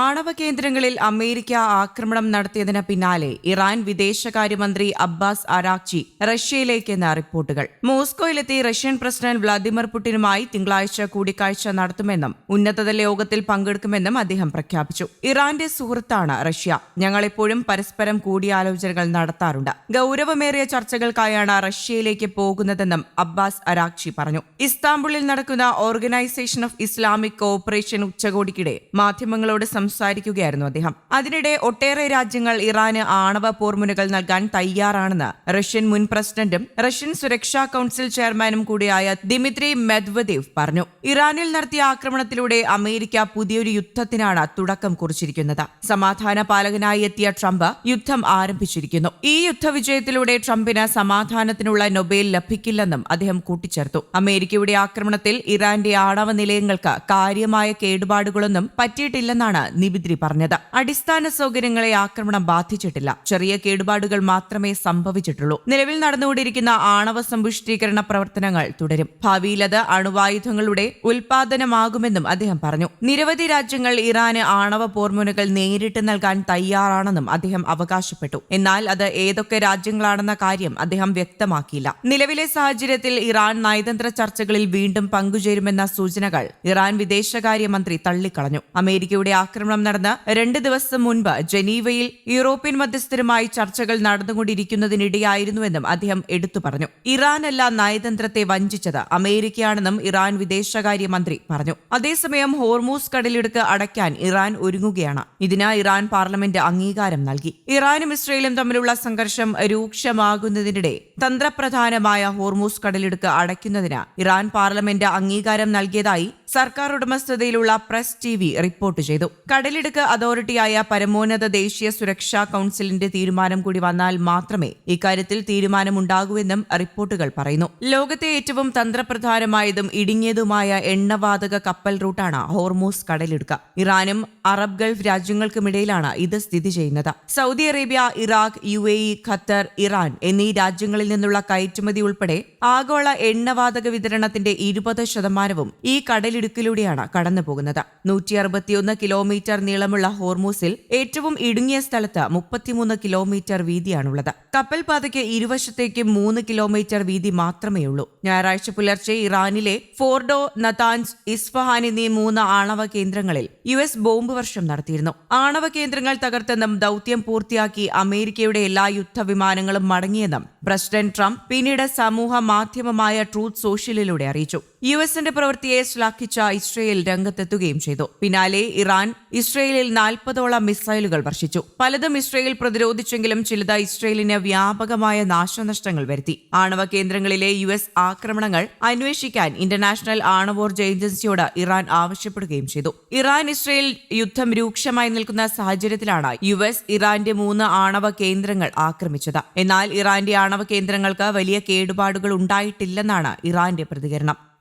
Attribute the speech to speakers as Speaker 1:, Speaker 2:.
Speaker 1: ആണവ കേന്ദ്രങ്ങളിൽ അമേരിക്ക ആക്രമണം നടത്തിയതിന് പിന്നാലെ ഇറാൻ വിദേശകാര്യമന്ത്രി അബ്ബാസ് അരാക്ചി റഷ്യയിലേക്കെന്ന റിപ്പോർട്ടുകൾ മോസ്കോയിലെത്തി റഷ്യൻ പ്രസിഡന്റ് വ്ളാദിമിർ പുടിനുമായി തിങ്കളാഴ്ച കൂടിക്കാഴ്ച നടത്തുമെന്നും ഉന്നതതല യോഗത്തിൽ പങ്കെടുക്കുമെന്നും അദ്ദേഹം പ്രഖ്യാപിച്ചു ഇറാന്റെ സുഹൃത്താണ് റഷ്യ ഞങ്ങളെപ്പോഴും പരസ്പരം കൂടിയാലോചനകൾ നടത്താറുണ്ട് ഗൌരവമേറിയ ചർച്ചകൾക്കായാണ് റഷ്യയിലേക്ക് പോകുന്നതെന്നും അബ്ബാസ് അരാക്ചി പറഞ്ഞു ഇസ്താംബുളിൽ നടക്കുന്ന ഓർഗനൈസേഷൻ ഓഫ് ഇസ്ലാമിക് കോഓപ്പറേഷൻ ഉച്ചകോടിക്കിടെ മാധ്യമങ്ങളോട് സംസാരിക്കുകയായിരുന്നു അദ്ദേഹം അതിനിടെ ഒട്ടേറെ രാജ്യങ്ങൾ ഇറാന് ആണവ പോർമുനകൾ നൽകാൻ തയ്യാറാണെന്ന് റഷ്യൻ മുൻ പ്രസിഡന്റും റഷ്യൻ സുരക്ഷാ കൌൺസിൽ ചെയർമാനും കൂടിയായ ദിമിത്രി മെദ്വദേവ് പറഞ്ഞു ഇറാനിൽ നടത്തിയ ആക്രമണത്തിലൂടെ അമേരിക്ക പുതിയൊരു യുദ്ധത്തിനാണ് തുടക്കം കുറിച്ചിരിക്കുന്നത് സമാധാന പാലകനായി എത്തിയ ട്രംപ് യുദ്ധം ആരംഭിച്ചിരിക്കുന്നു ഈ യുദ്ധവിജയത്തിലൂടെ ട്രംപിന് സമാധാനത്തിനുള്ള നൊബേൽ ലഭിക്കില്ലെന്നും അദ്ദേഹം കൂട്ടിച്ചേർത്തു അമേരിക്കയുടെ ആക്രമണത്തിൽ ഇറാന്റെ ആണവ നിലയങ്ങൾക്ക് കാര്യമായ കേടുപാടുകളൊന്നും പറ്റിയിട്ടില്ലെന്നാണ് നിബിദ്രി പറഞ്ഞത് അടിസ്ഥാന സൗകര്യങ്ങളെ ആക്രമണം ബാധിച്ചിട്ടില്ല ചെറിയ കേടുപാടുകൾ മാത്രമേ സംഭവിച്ചിട്ടുള്ളൂ നിലവിൽ നടന്നുകൊണ്ടിരിക്കുന്ന ആണവ സമ്പുഷ്ടീകരണ പ്രവർത്തനങ്ങൾ തുടരും ഭാവിയിൽ അത് അണുവായുധങ്ങളുടെ ഉൽപാദനമാകുമെന്നും അദ്ദേഹം പറഞ്ഞു നിരവധി രാജ്യങ്ങൾ ഇറാന് ആണവ പോർമുനകൾ നേരിട്ട് നൽകാൻ തയ്യാറാണെന്നും അദ്ദേഹം അവകാശപ്പെട്ടു എന്നാൽ അത് ഏതൊക്കെ രാജ്യങ്ങളാണെന്ന കാര്യം അദ്ദേഹം വ്യക്തമാക്കിയില്ല നിലവിലെ സാഹചര്യത്തിൽ ഇറാൻ നയതന്ത്ര ചർച്ചകളിൽ വീണ്ടും പങ്കുചേരുമെന്ന സൂചനകൾ ഇറാൻ വിദേശകാര്യമന്ത്രി തള്ളിക്കളഞ്ഞു അമേരിക്കയുടെ ആക്രമണം നടന്ന രണ്ട് ദിവസം മുൻപ് ജനീവയിൽ യൂറോപ്യൻ മധ്യസ്ഥരുമായി ചർച്ചകൾ നടന്നുകൊണ്ടിരിക്കുന്നതിനിടെയായിരുന്നുവെന്നും അദ്ദേഹം എടുത്തു പറഞ്ഞു ഇറാനല്ല നയതന്ത്രത്തെ വഞ്ചിച്ചത് അമേരിക്കയാണെന്നും ഇറാൻ വിദേശകാര്യമന്ത്രി പറഞ്ഞു അതേസമയം ഹോർമൂസ് കടലിടുക്ക് അടയ്ക്കാൻ ഇറാൻ ഒരുങ്ങുകയാണ് ഇതിന് ഇറാൻ പാർലമെന്റ് അംഗീകാരം നൽകി ഇറാനും ഇസ്രയേലും തമ്മിലുള്ള സംഘർഷം രൂക്ഷമാകുന്നതിനിടെ തന്ത്രപ്രധാനമായ ഹോർമൂസ് കടലിടുക്ക് അടയ്ക്കുന്നതിന് ഇറാൻ പാർലമെന്റ് അംഗീകാരം നൽകിയതായി സർക്കാർ ഉടമസ്ഥതയിലുള്ള പ്രസ് ടി വി റിപ്പോർട്ട് ചെയ്തു കടലിടുക്ക് അതോറിറ്റിയായ പരമോന്നത ദേശീയ സുരക്ഷാ കൌൺസിലിന്റെ തീരുമാനം കൂടി വന്നാൽ മാത്രമേ ഇക്കാര്യത്തിൽ തീരുമാനമുണ്ടാകൂവെന്നും റിപ്പോർട്ടുകൾ പറയുന്നു ലോകത്തെ ഏറ്റവും തന്ത്രപ്രധാനമായതും ഇടുങ്ങിയതുമായ എണ്ണവാതക കപ്പൽ റൂട്ടാണ് ഹോർമോസ് കടലിടുക്ക ഇറാനും അറബ് ഗൾഫ് രാജ്യങ്ങൾക്കുമിടയിലാണ് ഇത് സ്ഥിതി ചെയ്യുന്നത് Saudi Arabia Iraq U A E Qatar Iran എന്നീ രാജ്യങ്ങളിൽ നിന്നുള്ള കയറ്റുമതി ഉൾപ്പെടെ ആഗോള എണ്ണവാതക വിതരണത്തിന്റെ ഇരുപത് ശതമാനവും ഈ കടലിടുക ഇടുക്കിലൂടെയാണ് കടന്നു പോകുന്നത് നൂറ്റി അറുപത്തിയൊന്ന് കിലോമീറ്റർ നീളമുള്ള ഹോർമൂസിൽ ഏറ്റവും ഇടുങ്ങിയ സ്ഥലത്ത് മുപ്പത്തിമൂന്ന് കിലോമീറ്റർ വീതിയാണുള്ളത് കപ്പൽപാതയ്ക്ക് ഇരുവശത്തേക്കും മൂന്ന് കിലോമീറ്റർ വീതി മാത്രമേയുള്ളൂ ഞായറാഴ്ച പുലർച്ചെ ഇറാനിലെ ഫോർഡോ നതാൻസ് ഇസ്ഫഹാൻ എന്നീ മൂന്ന് ആണവ കേന്ദ്രങ്ങളിൽ യു എസ് ബോംബ് വർഷം നടത്തിയിരുന്നു ആണവ കേന്ദ്രങ്ങൾ തകർത്തെന്നും ദൌത്യം പൂർത്തിയാക്കി അമേരിക്കയുടെ എല്ലാ യുദ്ധവിമാനങ്ങളും മടങ്ങിയെന്നും പ്രസിഡന്റ് ട്രംപ് പിന്നീട് സമൂഹ മാധ്യമമായ ട്രൂത്ത് സോഷ്യലിലൂടെ അറിയിച്ചു യു എസിന്റെ പ്രവൃത്തിയെ ശ്ലാഘിച്ച ഇസ്രയേൽ രംഗത്തെത്തുകയും ചെയ്തു പിന്നാലെ ഇറാൻ ഇസ്രയേലിൽ നാൽപ്പതോളം മിസൈലുകൾ വർഷിച്ചു പലതും ഇസ്രയേൽ പ്രതിരോധിച്ചെങ്കിലും ചിലത് ഇസ്രയേലിന് വ്യാപകമായ നാശനഷ്ടങ്ങൾ വരുത്തി ആണവ കേന്ദ്രങ്ങളിലെ യു എസ് ആക്രമണങ്ങൾ അന്വേഷിക്കാൻ ഇന്റർനാഷണൽ ആണവോർജ ഏജൻസിയോട് ഇറാൻ ആവശ്യപ്പെടുകയും ചെയ്തു ഇറാൻ ഇസ്രയേൽ യുദ്ധം രൂക്ഷമായി നിൽക്കുന്ന സാഹചര്യത്തിലാണ് യു എസ് ഇറാന്റെ മൂന്ന് ആണവ കേന്ദ്രങ്ങൾ ആക്രമിച്ചത് എന്നാൽ ഇറാന്റെ ആണവ കേന്ദ്രങ്ങൾക്ക് വലിയ കേടുപാടുകൾ ഉണ്ടായിട്ടില്ലെന്നാണ് ഇറാന്റെ പ്രതികരണം